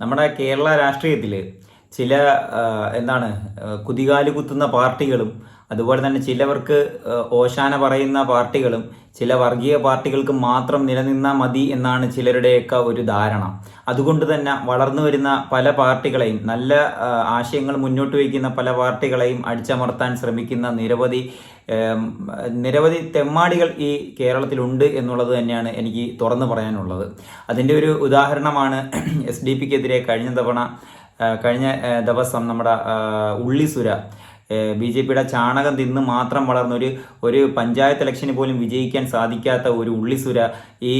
നമ്മുടെ കേരള രാഷ്ട്രീയത്തിൽ ചില എന്താണ് കുതികാൽ കുത്തുന്ന പാർട്ടികളും അതുപോലെ തന്നെ ചിലവർക്ക് ഓശാന പറയുന്ന പാർട്ടികളും ചില വർഗീയ പാർട്ടികൾക്ക് മാത്രം നിലനിന്നാൽ മതി എന്നാണ് ചിലരുടെയൊക്കെ ഒരു ധാരണ. അതുകൊണ്ട് തന്നെ വളർന്നു വരുന്ന പല പാർട്ടികളെയും നല്ല ആശയങ്ങൾ മുന്നോട്ട് വയ്ക്കുന്ന പല പാർട്ടികളെയും അടിച്ചമർത്താൻ ശ്രമിക്കുന്ന നിരവധി നിരവധി തെമ്മാടികൾ ഈ കേരളത്തിലുണ്ട് എന്നുള്ളത് തന്നെയാണ് എനിക്ക് തുറന്നു പറയാനുള്ളത്. അതിന്റെ ഒരു ഉദാഹരണമാണ് എസ് ഡി പിക്കെതിരെ കഴിഞ്ഞ തവണ കഴിഞ്ഞ ദിവസം നമ്മുടെ ഉള്ളിസുര ബി ജെ പിയുടെ ചാണകം തിന്ന് മാത്രം വളർന്ന ഒരു ഒരു പഞ്ചായത്ത് ഇലക്ഷന് പോലും വിജയിക്കാൻ സാധിക്കാത്ത ഒരു ഉള്ളിസുര ഈ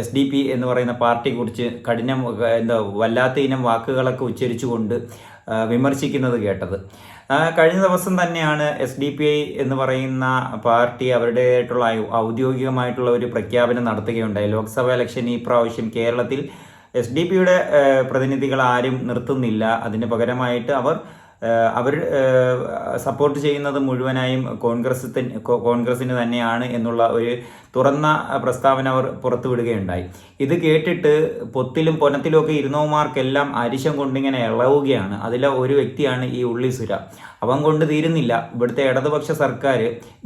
എസ് ഡി പി എന്ന് പറയുന്ന പാർട്ടിയെക്കുറിച്ച് കഠിന എന്താ വല്ലാത്ത ഇനം വാക്കുകളൊക്കെ ഉച്ചരിച്ചുകൊണ്ട് വിമർശിക്കുന്നത് കേട്ടത്. കഴിഞ്ഞ ദിവസം തന്നെയാണ് എസ് ഡി പി ഐ എന്ന് പറയുന്ന പാർട്ടി അവരുടേതായിട്ടുള്ള ഔദ്യോഗികമായിട്ടുള്ള ഒരു പ്രഖ്യാപനം നടത്തുകയുണ്ടായി. ലോക്സഭാ ഇലക്ഷൻ ഈ പ്രാവശ്യം കേരളത്തിൽ എസ് ഡി പിയുടെ പ്രതിനിധികൾ ആരും നിർത്തുന്നില്ല. അതിന് പകരമായിട്ട് അവർ അവർ സപ്പോർട്ട് ചെയ്യുന്നത് മുഴുവനായും കോൺഗ്രസ് കോൺഗ്രസിന് തന്നെയാണ് എന്നുള്ള ഒരു തുറന്ന പ്രസ്താവന അവർ പുറത്തുവിടുകയുണ്ടായി. ഇത് കേട്ടിട്ട് പൊത്തിലും പൊനത്തിലും ഒക്കെ ഇരുന്നവന്മാർക്കെല്ലാം അരിശം കൊണ്ടിങ്ങനെ ഇളവുകയാണ്. അതിലെ ഒരു വ്യക്തിയാണ് ഈ ഉള്ളിസുര അവൻ കൊണ്ട് തീരുന്നില്ല. ഇവിടുത്തെ ഇടതുപക്ഷ സർക്കാർ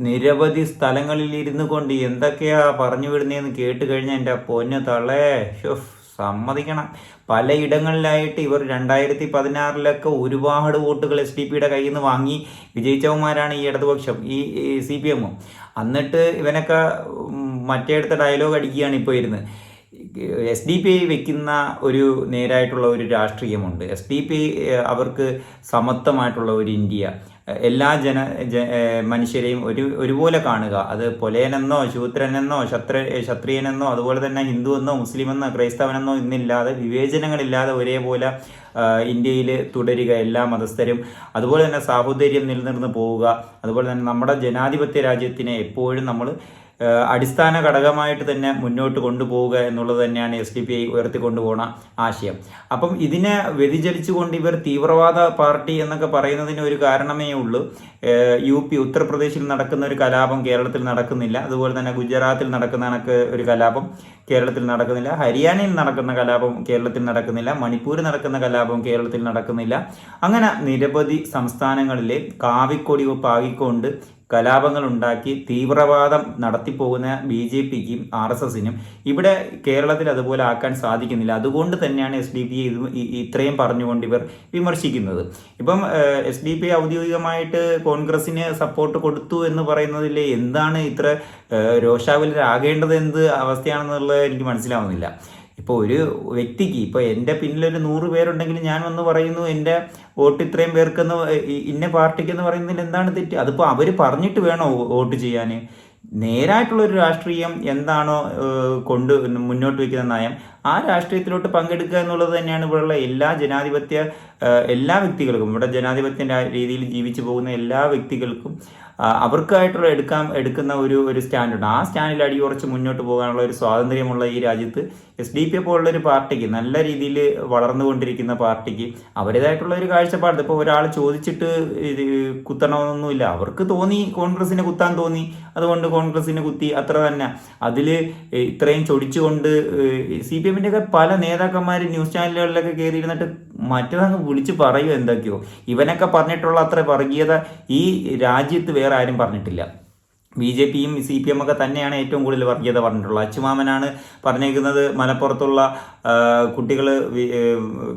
നിരവധി സ്ഥലങ്ങളിൽ ഇരുന്നു കൊണ്ട് എന്തൊക്കെയാ പറഞ്ഞു വിടുന്നതെന്ന് കേട്ട് കഴിഞ്ഞാൽ എന്റെ പൊന്ന് തള്ളേ. ഷുഫ് സമ്മതിക്കണം. പലയിടങ്ങളിലായിട്ട് ഇവർ രണ്ടായിരത്തി പതിനാറിലൊക്കെ ഒരുപാട് വോട്ടുകൾ എസ് ഡി പിയുടെ കയ്യിൽ നിന്ന് വാങ്ങി വിജയിച്ചവന്മാരാണ് ഈ ഇടതുപക്ഷം ഈ സി പി എമ്മും എന്നിട്ട് ഇവനൊക്കെ മറ്റേടുത്ത ഡയലോഗ് അടിക്കുകയാണ് ഇപ്പോൾ ഇരുന്ന്. എസ് ഡി പി ഐ വെക്കുന്ന ഒരു നേരായിട്ടുള്ള ഒരു രാഷ്ട്രീയമുണ്ട്. എസ് ഡി പി അവർക്ക് സമത്വമായിട്ടുള്ള ഒരു ഇന്ത്യ. എല്ലാ ജന മനുഷ്യരെയും ഒരു ഒരുപോലെ കാണുക. അത് പൊലേനെന്നോ ശൂദ്രനെന്നോ ശത്ര ക്ഷത്രിയനെന്നോ അതുപോലെ തന്നെ ഹിന്ദു എന്നോ മുസ്ലിം എന്നോ ക്രൈസ്തവനെന്നോ ഇന്നില്ലാതെ വിവേചനങ്ങളില്ലാതെ ഒരേപോലെ ഇന്ത്യയിൽ തുടരുക എല്ലാ മതസ്ഥരും. അതുപോലെ തന്നെ സാഹോദര്യം നിലനിർന്ന് പോവുക. അതുപോലെ തന്നെ നമ്മുടെ ജനാധിപത്യ രാജ്യത്തിനെ എപ്പോഴും നമ്മൾ അടിസ്ഥാന ഘടകമായിട്ട് തന്നെ മുന്നോട്ട് കൊണ്ടുപോവുക എന്നുള്ളത് തന്നെയാണ് എസ് ഡി പി ഐ ഉയർത്തിക്കൊണ്ടുപോകുന്ന ആശയം. അപ്പം ഇതിനെ വ്യതിചലിച്ചുകൊണ്ട് ഇവർ തീവ്രവാദ പാർട്ടി എന്നൊക്കെ പറയുന്നതിന് ഒരു കാരണമേ ഉള്ളൂ. യു പി ഉത്തർപ്രദേശിൽ നടക്കുന്ന ഒരു കലാപം കേരളത്തിൽ നടക്കുന്നില്ല. അതുപോലെ തന്നെ ഗുജറാത്തിൽ നടക്കുന്ന കണക്ക് ഒരു കലാപം കേരളത്തിൽ നടക്കുന്നില്ല. ഹരിയാനയിൽ നടക്കുന്ന കലാപം കേരളത്തിൽ നടക്കുന്നില്ല. മണിപ്പൂരിൽ നടക്കുന്ന കലാപം കേരളത്തിൽ നടക്കുന്നില്ല. അങ്ങനെ നിരവധി സംസ്ഥാനങ്ങളിലെ കാവിക്കൊടി പാകിക്കൊണ്ട് കലാപങ്ങൾ ഉണ്ടാക്കി തീവ്രവാദം നടത്തിപ്പോകുന്ന ബി ജെ പിക്കും ആർ എസ് എസിനും ഇവിടെ കേരളത്തിൽ അതുപോലെ ആക്കാൻ സാധിക്കുന്നില്ല. അതുകൊണ്ട് തന്നെയാണ് എസ് ഡി പി ഇത് ഇത്രയും പറഞ്ഞുകൊണ്ട് ഇവർ വിമർശിക്കുന്നത്. ഇപ്പം എസ് ഡി പി ഔദ്യോഗികമായിട്ട് കോൺഗ്രസിന് സപ്പോർട്ട് കൊടുത്തു എന്ന് പറയുന്നതിൽ എന്താണ് ഇത്ര രോഷാകുലരാകേണ്ടത് എന്ത് അവസ്ഥയാണെന്നുള്ളത് എനിക്ക് മനസ്സിലാവുന്നില്ല. ഇപ്പോൾ ഒരു വ്യക്തിക്ക് ഇപ്പോൾ എന്റെ പിന്നിലൊരു നൂറ് പേരുണ്ടെങ്കിൽ ഞാൻ വന്ന് പറയുന്നു എന്റെ വോട്ട് ഇത്രയും പേർക്കെന്ന് ഇന്ന പാർട്ടിക്ക് എന്ന് പറയുന്നതിൽ എന്താണ് തെറ്റ്? അതിപ്പോൾ അവർ പറഞ്ഞിട്ട് വേണോ വോട്ട് ചെയ്യാൻ നേരായിട്ടുള്ള ഒരു രാഷ്ട്രീയം എന്താണോ കൊണ്ട് മുന്നോട്ട് വയ്ക്കുന്ന നയം ആ രാഷ്ട്രീയത്തിലോട്ട് പങ്കെടുക്കുക എന്നുള്ളത് തന്നെയാണ് ഇവിടെയുള്ള എല്ലാ ജനാധിപത്യ എല്ലാ വ്യക്തികൾക്കും ഇവിടെ ജനാധിപത്യ രീതിയിൽ ജീവിച്ചു പോകുന്ന എല്ലാ വ്യക്തികൾക്കും അവർക്കായിട്ടുള്ള എടുക്കാൻ എടുക്കുന്ന ഒരു ഒരു സ്റ്റാൻഡുണ്ട്. ആ സ്റ്റാൻഡിൽ അടിയുറച്ച് മുന്നോട്ട് പോകാനുള്ള ഒരു സ്വാതന്ത്ര്യമുള്ള ഈ രാജ്യത്ത് എസ് ഡി പി പോലുള്ള ഒരു പാർട്ടിക്ക് നല്ല രീതിയിൽ വളർന്നുകൊണ്ടിരിക്കുന്ന പാർട്ടിക്ക് അവരുടേതായിട്ടുള്ള ഒരു കാഴ്ചപ്പാട്. ഇപ്പോൾ ഒരാൾ ചോദിച്ചിട്ട് ഇത് കുത്തണമെന്നൊന്നുമില്ല. അവർക്ക് തോന്നി കോൺഗ്രസിനെ കുത്താൻ തോന്നി. അതുകൊണ്ട് കോൺഗ്രസിനെ കുത്തി അത്ര തന്നെ. അതിൽ ഇത്രയും ചൊടിച്ചുകൊണ്ട് സി പി എമ്മിന്റെ ഒക്കെ പല നേതാക്കന്മാർ ന്യൂസ് ചാനലുകളിലൊക്കെ കയറിയിരുന്നിട്ട് മറ്റേതങ്ങ് വിളിച്ച് പറയും എന്തൊക്കെയോ. ഇവനൊക്കെ പറഞ്ഞിട്ടുള്ള അത്ര വർഗീയത ഈ രാജ്യത്ത് വേറെ ആരും പറഞ്ഞിട്ടില്ല. ബി ജെ പിയും സി പി എം ഒക്കെ തന്നെയാണ് ഏറ്റവും കൂടുതൽ വർഗീയത പറഞ്ഞിട്ടുള്ളത്. അച്ചുമാമനാണ് പറഞ്ഞേക്കുന്നത് മലപ്പുറത്തുള്ള കുട്ടികൾ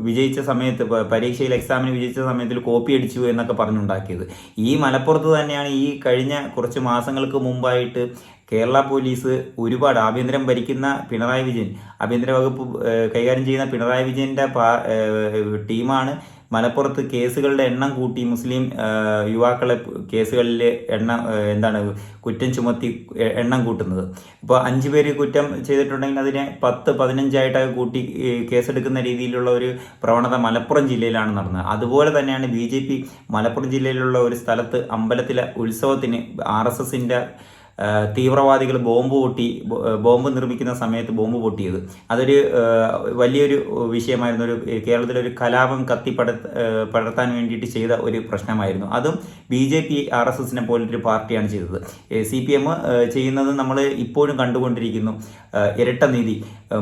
വിജയിച്ച സമയത്ത് പരീക്ഷയിൽ എക്സാമിന് വിജയിച്ച സമയത്തിൽ കോപ്പി അടിച്ചു എന്നൊക്കെ പറഞ്ഞുണ്ടാക്കിയത്. ഈ മലപ്പുറത്ത് തന്നെയാണ് ഈ കഴിഞ്ഞ കുറച്ച് മാസങ്ങൾക്ക് മുമ്പായിട്ട് കേരള പോലീസ് ഒരുപാട് ആഭ്യന്തരം ഭരിക്കുന്ന പിണറായി വിജയൻ ആഭ്യന്തര വകുപ്പ് കൈകാര്യം ചെയ്യുന്ന പിണറായി വിജയന്റെ ടീമാണ്. മലപ്പുറത്ത് കേസുകളുടെ എണ്ണം കൂട്ടി മുസ്ലിം യുവാക്കളെ കേസുകളിൽ എണ്ണം എന്താണ് കുറ്റം ചുമത്തി എണ്ണം കൂട്ടുന്നത്. ഇപ്പോൾ അഞ്ച് പേര് കുറ്റം ചെയ്തിട്ടുണ്ടെങ്കിൽ അതിനെ പത്ത് പതിനഞ്ചായിട്ട് കൂട്ടി കേസെടുക്കുന്ന രീതിയിലുള്ള ഒരു പ്രവണത മലപ്പുറം ജില്ലയിലാണ് നടന്നത്. അതുപോലെ തന്നെയാണ് ബി മലപ്പുറം ജില്ലയിലുള്ള ഒരു സ്ഥലത്ത് അമ്പലത്തിലെ ഉത്സവത്തിന് ആർ എസ് എസിന്റെ തീവ്രവാദികൾ ബോംബ് പൊട്ടി ബോംബ് നിർമ്മിക്കുന്ന സമയത്ത് ബോംബ് പൊട്ടിയത്. അതൊരു വലിയൊരു വിഷയമായിരുന്നു. ഒരു കേരളത്തിലൊരു കലാപം കത്തിപ്പട പടർത്താൻ വേണ്ടിയിട്ട് ചെയ്ത ഒരു പ്രശ്നമായിരുന്നു. അതും B J P R S എസിനെ പോലൊരു പാർട്ടിയാണ് ചെയ്തത്. സി പി എം ചെയ്യുന്നത് നമ്മൾ ഇപ്പോഴും കണ്ടുകൊണ്ടിരിക്കുന്നു. ഇരട്ട നീതി.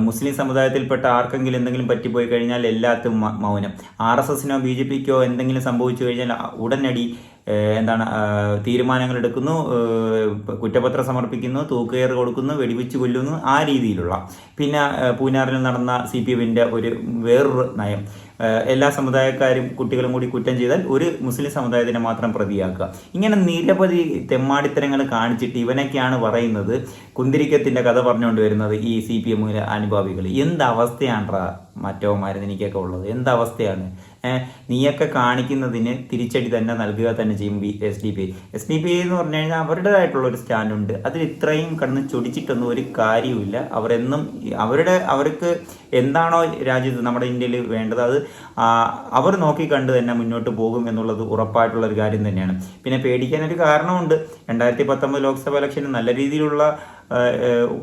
മുസ്ലിം സമുദായത്തിൽപ്പെട്ട ആർക്കെങ്കിലും എന്തെങ്കിലും പറ്റിപ്പോയി കഴിഞ്ഞാൽ എല്ലാത്തും മൗനം. ആർ എസ് എസിനോ ബി ജെ പിക്കോ എന്തെങ്കിലും സംഭവിച്ചു കഴിഞ്ഞാൽ ഉടനടി എന്താണ് തീരുമാനങ്ങൾ എടുക്കുന്നു കുറ്റപത്രം സമർപ്പിക്കുന്നു തൂക്കുകയർ കൊടുക്കുന്നു വെടിവെച്ച് കൊല്ലുന്നു ആ രീതിയിലുള്ള. പിന്നെ പൂനാറിൽ നടന്ന സി പി എമ്മിന്റെ ഒരു വേറൊരു നയം. എല്ലാ സമുദായക്കാരും കുട്ടികളും കൂടി കുറ്റം ചെയ്താൽ ഒരു മുസ്ലിം സമുദായത്തിനെ മാത്രം പ്രതിയാക്കുക. ഇങ്ങനെ നിരവധി തെമ്മാടിത്തരങ്ങൾ കാണിച്ചിട്ട് ഇവനൊക്കെയാണ് പറയുന്നത് കുന്തിരിക്കത്തിന്റെ കഥ പറഞ്ഞുകൊണ്ട് വരുന്നത് ഈ സി പി എമ്മിലെ അനുഭാവികൾ. എന്ത് അവസ്ഥയാണ് മറ്റവന്മാർ എനിക്കൊക്കെ ഉള്ളത്? എന്ത് അവസ്ഥയാണ്? നീയൊക്കെ കാണിക്കുന്നതിന് തിരിച്ചടി തന്നെ നൽകുക തന്നെ ചെയ്യും S D P S D P എന്ന് പറഞ്ഞു കഴിഞ്ഞാൽ അവരുടേതായിട്ടുള്ള ഒരു സ്റ്റാൻഡുണ്ട് അതിൽ ഇത്രയും കടന്ന് ചൊടിച്ചിട്ടൊന്നും ഒരു കാര്യവുമില്ല. അവരെന്നും അവരുടെ അവർക്ക് എന്താണോ രാജ്യത്ത് നമ്മുടെ ഇന്ത്യയിൽ വേണ്ടത് അത് അവർ നോക്കിക്കണ്ട് തന്നെ മുന്നോട്ട് പോകും എന്നുള്ളത് ഉറപ്പായിട്ടുള്ള ഒരു കാര്യം തന്നെയാണ്. പിന്നെ പേടിക്കാനൊരു കാരണമുണ്ട്. രണ്ടായിരത്തി പത്തൊമ്പത് ലോക്സഭ ഇലക്ഷന് നല്ല രീതിയിലുള്ള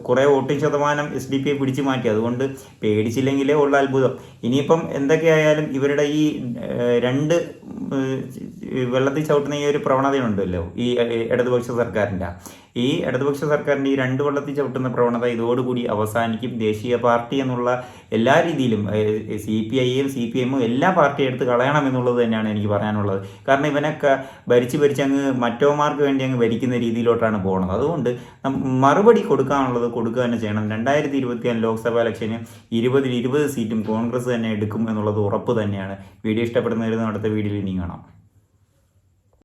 കുറേ വോട്ടിംഗ് ശതമാനം എസ് ഡി പി പിടിച്ചു മാറ്റി. അതുകൊണ്ട് പേടിച്ചില്ലെങ്കിലേ ഉള്ള അത്ഭുതം. ഇനിയിപ്പം എന്തൊക്കെയായാലും ഇവരുടെ ഈ രണ്ട് വെള്ളത്തിൽ ചവിട്ടുന്ന ഈ ഒരു പ്രവണതയുണ്ടല്ലോ ഈ ഇടതുപക്ഷ സർക്കാരിന്റെ ഈ ഇടതുപക്ഷ സർക്കാരിന്റെ ഈ രണ്ട് വെള്ളത്തിൽ ചവിട്ടുന്ന പ്രവണത ഇതോടുകൂടി അവസാനിക്കും. ദേശീയ പാർട്ടി എന്നുള്ള എല്ലാ രീതിയിലും സി പി ഐയും സി പി എമ്മും എല്ലാ പാർട്ടിയും എടുത്ത് കളയണം എന്നുള്ളത് തന്നെയാണ് എനിക്ക് പറയാനുള്ളത്. കാരണം ഇവനൊക്കെ ഭരിച്ച് ഭരിച്ച് അങ്ങ് മറ്റോമാർക്ക് വേണ്ടി അങ്ങ് ഭരിക്കുന്ന രീതിയിലോട്ടാണ് പോകുന്നത് അതുകൊണ്ട് മറുപടി കൊടുക്കാനുള്ളത് കൊടുക്കുക തന്നെ ചെയ്യണം. രണ്ടായിരത്തി ഇരുപത്തിയാൽ ലോക്സഭാ ഇലക്ഷന് ഇരുപതിൽ ഇരുപത് സീറ്റും കോൺഗ്രസ് തന്നെ എടുക്കും എന്നുള്ളത് ഉറപ്പ് തന്നെയാണ്. വീഡിയോ ഇഷ്ടപ്പെടുന്നവരുന്ന അടുത്ത വീഡിയോയിൽ ഇനി കാണാം.